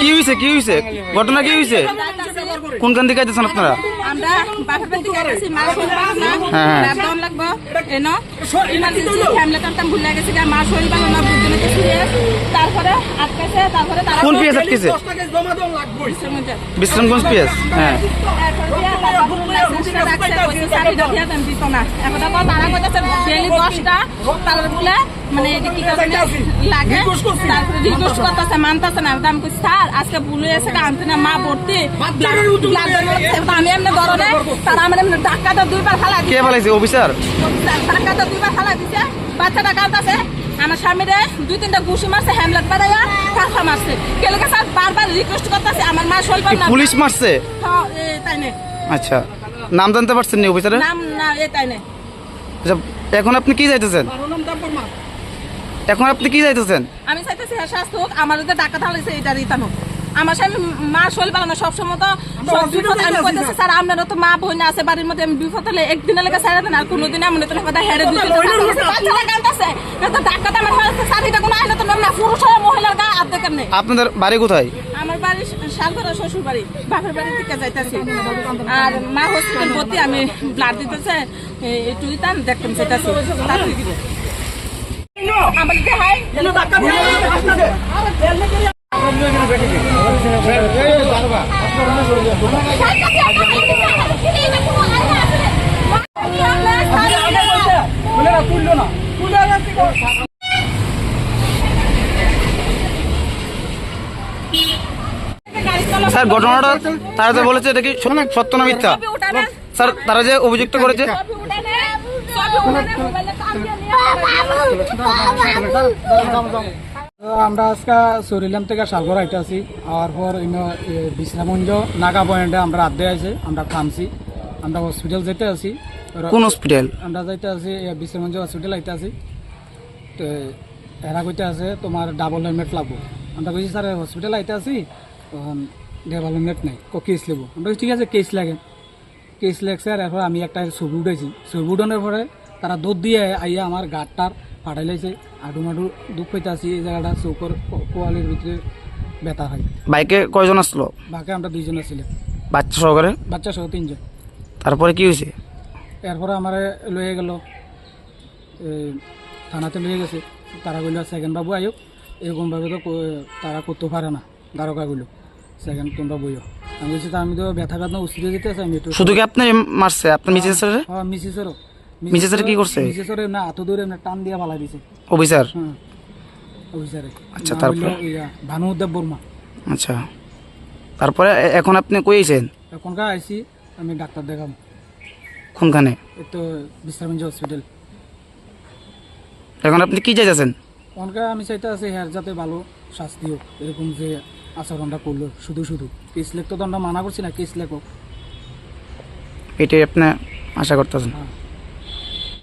কি হয়েছে কি হয়েছে ঘটনা কি হয়েছে কোনখান থেকে আইতেছেন আপনারা? হ্যাঁ। তারা কোন পিএস আটকেছে বিশ্রামগঞ্জ পিএস হ্যাঁ। মানে এটা কি কারণে লাগে। তারপরে রিকোয়েস্ট করতেছে মানতেছে না দাম স্যার আজকে ভুল আনতে না মা ভর্তি আমি এমনি ধরনে তারা আমার এমনি ডাক্তারটা দুইবার ফালা কে বলাইছে অফিসার ডাক্তারটা দুইবার ফালা দিছে। বাচ্চাটা কাঁদতেছে আমার স্বামীরে দুই তিনটা ঘুষি মারছে হ্যামলেট বাড়াইয়া কাঁথা মারছে। কেলে স্যার বারবার রিকোয়েস্ট করতেছে আমার মা শৈল না। পুলিশ মারছে? হ্যাঁ, তাই নে। আচ্ছা নাম জানতে পারছেন নি অফিসারের নাম না এ তাই নে। আচ্ছা এখন আপনি কি চাইতেছেন? এখন আপনি কি চাইতেছেন? আমি চাইতেছি হ্যাঁ স্বাস্থ্য হোক আমার যে টাকা থাকলেছে এটা রিটার্ন হোক আমার স্বামী মা শৈল পালানো সবসময় তো সব বিপদ আমি কইতেছি স্যার আপনারও তো মা বোন আছে বাড়ির মধ্যে আমি বিপদ হলে একদিনের লেগে ছাড়া দেন আর কোনোদিন এমন তো কথা হেরে দিতে বাচ্চারা কাঁদতেছে তো ডাক্তার আমার হয়েছে স্যার কোনো আইলে তো না পুরুষ হয় মহিলার গা আর দেখেন নেই। আপনাদের বাড়ি কোথায়? আমার বাড়ি শালগড়া শ্বশুর বাড়ি বাপের বাড়ি থেকে যাইতেছি। আর মা হসপিটাল ভর্তি আমি ব্লাড দিতেছে একটু ইতান দেখতাম তাড়াতাড়ি দিবে। স্যার ঘটনাটা তারা যে বলেছে এটা কি সত্য- সত্য না মিথ্যা স্যার তারা যে অভিযুক্ত করেছে আমরা আজকে সরিলাম থেকে সাগর আইতে আছি আর পর বিশ্রামঞ্জ নাগা পয়েন্টে আমরা আড্ডে আছে আমরা থামছি আমরা হসপিটাল যেতে আছি। কোন হসপিটাল আমরা যাইতে আছি বিশ্রামঞ্জ হসপিটাল আইতে আছি। তো এরা কইতে আছে তোমার ডাবল হেলমেট লাগবো। আমরা কইছি স্যার হসপিটাল আইতে আছি তখন ডাবল হেলমেট নাই ক কেস নেব আমরা ঠিক আছে কেস লাগে। কেস লাগছে আর এরপর আমি একটা ছবি উঠেছি ছবি উঠানোর পরে তারা দুধ দিয়ে আইয়া আমার গাড়টার ফাটাই লাইছে আডু মাডু দুঃখ পাইতে আছি এই জায়গাটা চৌকর কোয়ালির ভিতরে ব্যথা হয়। বাইকে কয়জন আসলো বাকি আমরা দুইজন ছিলাম বাচ্চা সহকারে বাচ্চা সহ তিনজন। তারপরে কি হয়েছে এরপরে আমার লয়ে গেল। থানাতে লয়ে গেছে। তারা কইল সেকেন্ড বাবু আয়ুক এরকমভাবে তো তারা করতে পারে না দ্বারকা কইল সেকেন্ড তোমরা বইও আমি বলছি তা আমি তো ব্যথা ব্যথা উচিত যেতে আছে আমি শুধু কি আপনি মারছে আপনার মিসেস হ্যাঁ মিসেসেরও মিসেসের কি করছে? মিসেসের না এত দূরে না টান দিয়া পালা দিছে। অফিসার? অফিসারে। আচ্ছা, তারপরে? ভানুদেব বর্মা। আচ্ছা। তারপরে এখন আপনি কইছেন এখনকার আইসি আমি ডাক্তার দেখাম কোনখানে? তো বিশ্রামঞ্জ হসপিটাল। এখন আপনি কি চাইতেছেন? অনকা আমি চাইতে আছি হ্যার যাতে ভালো শাস্তি হোক এরকম যে আচরণটা করল শুধু শুধু। কেস লেখ তো দণ্ডা মানা করছি না কেস লেখ। হোক এটাই আপনি আশা করতেছেন? হ্যাঁ।